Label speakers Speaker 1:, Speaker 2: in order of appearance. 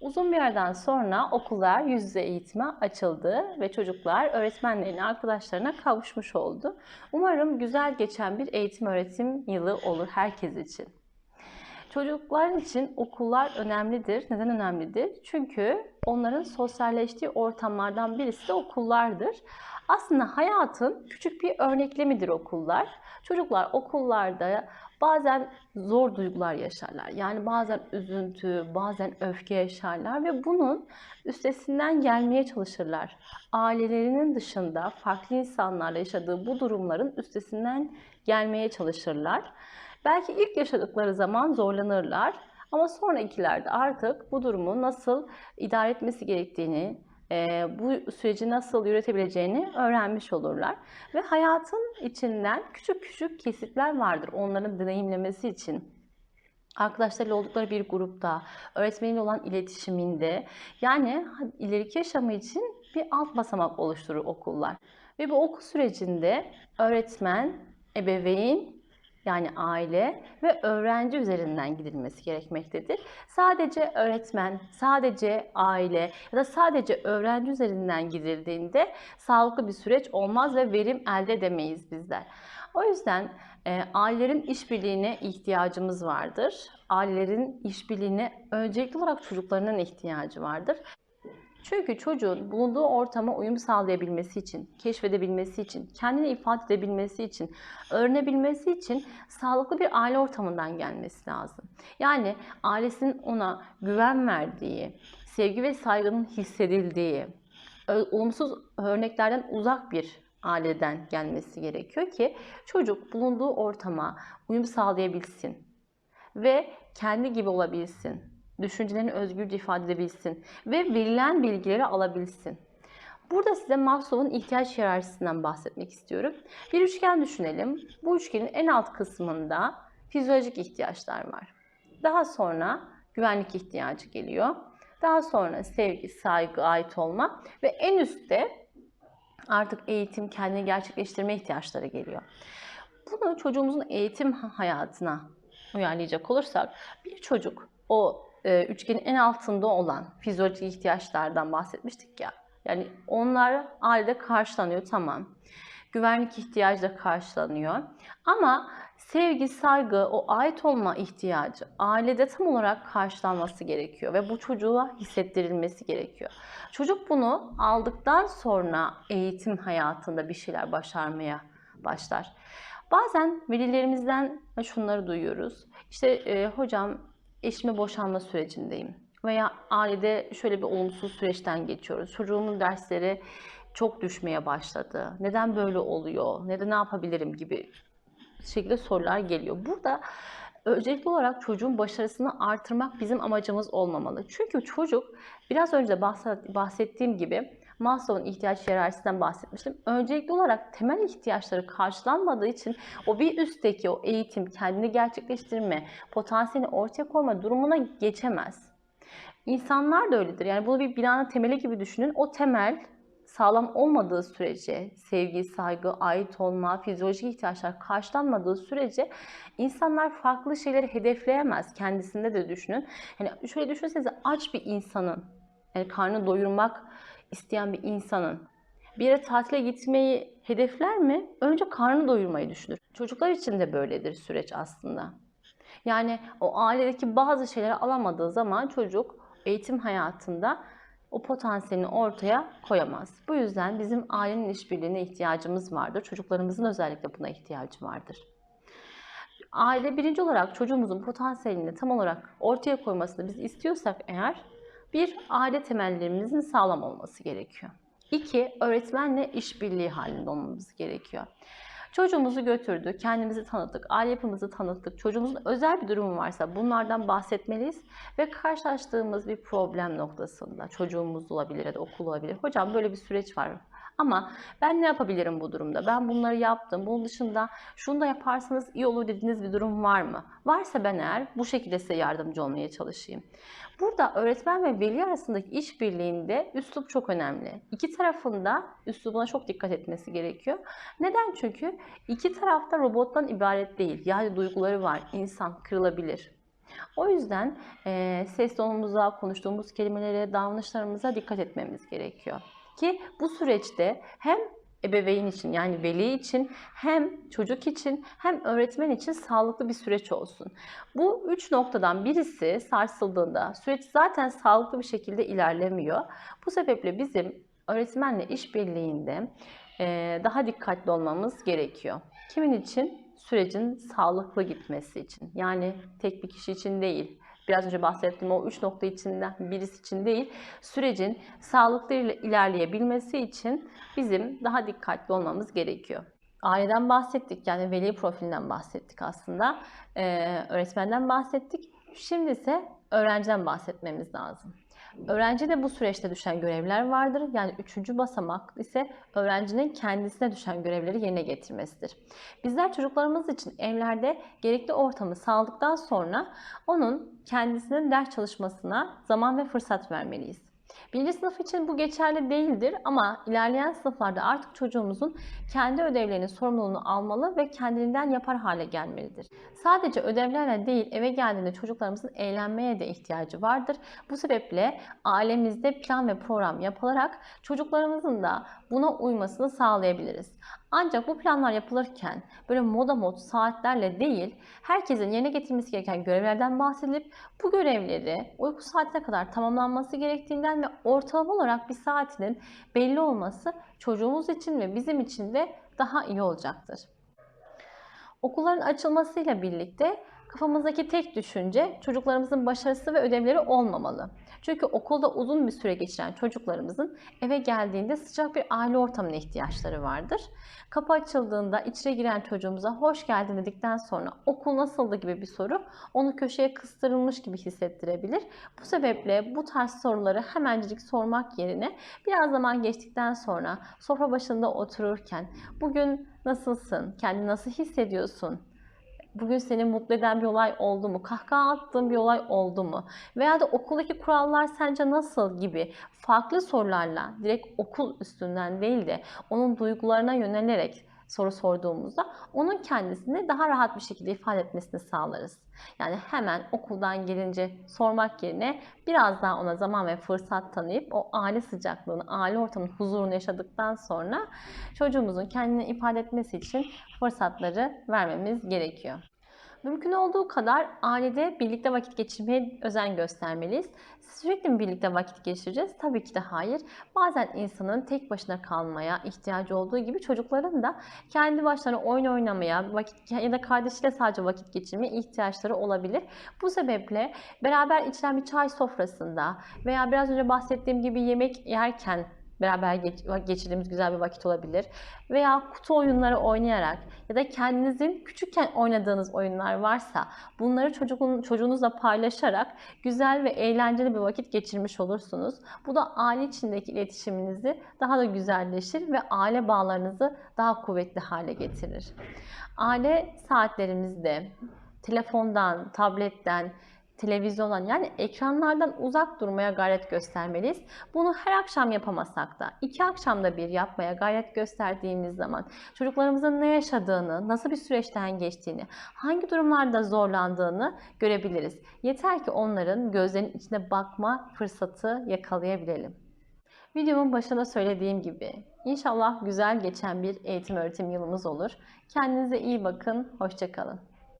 Speaker 1: Uzun bir aradan sonra okullar yüz yüze eğitime açıldı ve çocuklar öğretmenlerine, arkadaşlarına kavuşmuş oldu. Umarım güzel geçen bir eğitim öğretim yılı olur herkes için. Çocuklar için okullar önemlidir. Neden önemlidir? Çünkü onların sosyalleştiği ortamlardan birisi de okullardır. Aslında hayatın küçük bir örneklemidir okullar. Çocuklar okullarda bazen zor duygular yaşarlar. Yani bazen üzüntü, bazen öfke yaşarlar ve bunun üstesinden gelmeye çalışırlar. Ailelerinin dışında farklı insanlarla yaşadığı bu durumların üstesinden gelmeye çalışırlar. Belki ilk yaşadıkları zaman zorlanırlar ama sonrakilerde artık bu durumu nasıl idare etmesi gerektiğini, e, bu süreci nasıl yönetebileceğini öğrenmiş olurlar. Ve hayatın içinden küçük küçük kesitler vardır onların deneyimlemesi için. Arkadaşlarıyla oldukları bir grupta, öğretmeniyle olan iletişiminde yani ileriki yaşamı için bir alt basamak oluşturur okullar. Ve bu okul sürecinde öğretmen, ebeveyn yani aile ve öğrenci üzerinden gidilmesi gerekmektedir. Sadece öğretmen, sadece aile ya da sadece öğrenci üzerinden gidildiğinde sağlıklı bir süreç olmaz ve verim elde edemeyiz bizler. O yüzden e, ailelerin işbirliğine ihtiyacımız vardır. Ailelerin işbirliğine öncelikli olarak çocuklarının ihtiyacı vardır. Çünkü çocuğun bulunduğu ortama uyum sağlayabilmesi için, keşfedebilmesi için, kendini ifade edebilmesi için, öğrenebilmesi için sağlıklı bir aile ortamından gelmesi lazım. Yani ailesinin ona güven verdiği, sevgi ve saygının hissedildiği, olumsuz örneklerden uzak bir aileden gelmesi gerekiyor ki çocuk bulunduğu ortama uyum sağlayabilsin ve kendi gibi olabilsin düşüncelerini özgürce ifade edebilsin ve verilen bilgileri alabilsin. Burada size Maslow'un ihtiyaç hiyerarşisinden bahsetmek istiyorum. Bir üçgen düşünelim. Bu üçgenin en alt kısmında fizyolojik ihtiyaçlar var. Daha sonra güvenlik ihtiyacı geliyor. Daha sonra sevgi, saygı, ait olma ve en üstte artık eğitim, kendini gerçekleştirme ihtiyaçları geliyor. Bunu çocuğumuzun eğitim hayatına uyarlayacak olursak bir çocuk o üçgenin en altında olan fizyolojik ihtiyaçlardan bahsetmiştik ya. Yani onlar ailede karşılanıyor tamam. Güvenlik ihtiyacı da karşılanıyor. Ama sevgi, saygı, o ait olma ihtiyacı ailede tam olarak karşılanması gerekiyor ve bu çocuğa hissettirilmesi gerekiyor. Çocuk bunu aldıktan sonra eğitim hayatında bir şeyler başarmaya başlar. Bazen velilerimizden şunları duyuyoruz. İşte e, hocam eşime boşanma sürecindeyim veya ailede şöyle bir olumsuz süreçten geçiyoruz. Çocuğumun dersleri çok düşmeye başladı. Neden böyle oluyor? Neden ne yapabilirim gibi şekilde sorular geliyor. Burada öncelikli olarak çocuğun başarısını artırmak bizim amacımız olmamalı. Çünkü çocuk biraz önce bahsettiğim gibi Maslow'un ihtiyaç hiyerarşisinden bahsetmiştim. Öncelikli olarak temel ihtiyaçları karşılanmadığı için o bir üstteki o eğitim, kendini gerçekleştirme, potansiyelini ortaya koyma durumuna geçemez. İnsanlar da öyledir. Yani bunu bir binanın temeli gibi düşünün. O temel sağlam olmadığı sürece, sevgi, saygı, ait olma, fizyolojik ihtiyaçlar karşılanmadığı sürece insanlar farklı şeyleri hedefleyemez. Kendisinde de düşünün. Yani şöyle düşünsenize aç bir insanın yani karnı doyurmak isteyen bir insanın bir yere tatile gitmeyi hedefler mi? Önce karnı doyurmayı düşünür. Çocuklar için de böyledir süreç aslında. Yani o ailedeki bazı şeyleri alamadığı zaman çocuk eğitim hayatında o potansiyelini ortaya koyamaz. Bu yüzden bizim ailenin işbirliğine ihtiyacımız vardır. Çocuklarımızın özellikle buna ihtiyacı vardır. Aile birinci olarak çocuğumuzun potansiyelini tam olarak ortaya koymasını biz istiyorsak eğer bir, aile temellerimizin sağlam olması gerekiyor. İki, öğretmenle işbirliği halinde olmamız gerekiyor. Çocuğumuzu götürdük, kendimizi tanıttık, aile yapımızı tanıttık, çocuğumuzun özel bir durumu varsa bunlardan bahsetmeliyiz ve karşılaştığımız bir problem noktasında çocuğumuz olabilir ya da okul olabilir. Hocam böyle bir süreç var. Ama ben ne yapabilirim bu durumda? Ben bunları yaptım. Bunun dışında şunu da yaparsanız iyi olur dediğiniz bir durum var mı? Varsa ben eğer bu şekilde size yardımcı olmaya çalışayım. Burada öğretmen ve veli arasındaki işbirliğinde üslup çok önemli. İki tarafında üslubuna çok dikkat etmesi gerekiyor. Neden? Çünkü iki tarafta robottan ibaret değil. Yani duyguları var. İnsan kırılabilir. O yüzden e, ses tonumuza, konuştuğumuz kelimelere, davranışlarımıza dikkat etmemiz gerekiyor. Ki bu süreçte hem ebeveyn için yani veli için hem çocuk için hem öğretmen için sağlıklı bir süreç olsun. Bu üç noktadan birisi sarsıldığında süreç zaten sağlıklı bir şekilde ilerlemiyor. Bu sebeple bizim öğretmenle işbirliğinde daha dikkatli olmamız gerekiyor. Kimin için? Sürecin sağlıklı gitmesi için. Yani tek bir kişi için değil. Biraz önce bahsettiğim o üç nokta içinden birisi için değil, sürecin sağlıklı ilerleyebilmesi için bizim daha dikkatli olmamız gerekiyor. Aileden bahsettik, yani veli profilinden bahsettik aslında. Ee, öğretmenden bahsettik. Şimdi ise öğrenciden bahsetmemiz lazım. Öğrenci de bu süreçte düşen görevler vardır. Yani üçüncü basamak ise öğrencinin kendisine düşen görevleri yerine getirmesidir. Bizler çocuklarımız için evlerde gerekli ortamı sağladıktan sonra onun kendisinin ders çalışmasına zaman ve fırsat vermeliyiz. Birinci sınıf için bu geçerli değildir ama ilerleyen sınıflarda artık çocuğumuzun kendi ödevlerinin sorumluluğunu almalı ve kendiliğinden yapar hale gelmelidir. Sadece ödevlerle değil eve geldiğinde çocuklarımızın eğlenmeye de ihtiyacı vardır. Bu sebeple ailemizde plan ve program yapılarak çocuklarımızın da buna uymasını sağlayabiliriz. Ancak bu planlar yapılırken böyle moda mod saatlerle değil, herkesin yerine getirmesi gereken görevlerden bahsedilip bu görevleri uyku saatine kadar tamamlanması gerektiğinden ve ortalama olarak bir saatinin belli olması çocuğumuz için ve bizim için de daha iyi olacaktır. Okulların açılmasıyla birlikte kafamızdaki tek düşünce çocuklarımızın başarısı ve ödevleri olmamalı. Çünkü okulda uzun bir süre geçiren çocuklarımızın eve geldiğinde sıcak bir aile ortamına ihtiyaçları vardır. Kapı açıldığında içeri giren çocuğumuza hoş geldin dedikten sonra okul nasıldı gibi bir soru onu köşeye kıstırılmış gibi hissettirebilir. Bu sebeple bu tarz soruları hemencik sormak yerine biraz zaman geçtikten sonra sofra başında otururken bugün nasılsın, kendini nasıl hissediyorsun, bugün seni mutlu eden bir olay oldu mu? Kahkaha attığın bir olay oldu mu? Veya da okuldaki kurallar sence nasıl gibi farklı sorularla direkt okul üstünden değil de onun duygularına yönelerek soru sorduğumuzda onun kendisini daha rahat bir şekilde ifade etmesini sağlarız. Yani hemen okuldan gelince sormak yerine biraz daha ona zaman ve fırsat tanıyıp o aile sıcaklığını, aile ortamının huzurunu yaşadıktan sonra çocuğumuzun kendini ifade etmesi için fırsatları vermemiz gerekiyor. Mümkün olduğu kadar ailede birlikte vakit geçirmeye özen göstermeliyiz. Sürekli mi birlikte vakit geçireceğiz? Tabii ki de hayır. Bazen insanın tek başına kalmaya ihtiyacı olduğu gibi çocukların da kendi başlarına oyun oynamaya vakit ya da kardeşiyle sadece vakit geçirmeye ihtiyaçları olabilir. Bu sebeple beraber içilen bir çay sofrasında veya biraz önce bahsettiğim gibi yemek yerken beraber geç, geçirdiğimiz güzel bir vakit olabilir. Veya kutu oyunları oynayarak ya da kendinizin küçükken oynadığınız oyunlar varsa bunları çocuğun, çocuğunuzla paylaşarak güzel ve eğlenceli bir vakit geçirmiş olursunuz. Bu da aile içindeki iletişiminizi daha da güzelleşir ve aile bağlarınızı daha kuvvetli hale getirir. Aile saatlerimizde telefondan, tabletten, televizyondan yani ekranlardan uzak durmaya gayret göstermeliyiz. Bunu her akşam yapamasak da iki akşamda bir yapmaya gayret gösterdiğimiz zaman çocuklarımızın ne yaşadığını, nasıl bir süreçten geçtiğini, hangi durumlarda zorlandığını görebiliriz. Yeter ki onların gözlerinin içine bakma fırsatı yakalayabilelim. Videomun başında söylediğim gibi inşallah güzel geçen bir eğitim öğretim yılımız olur. Kendinize iyi bakın, hoşçakalın.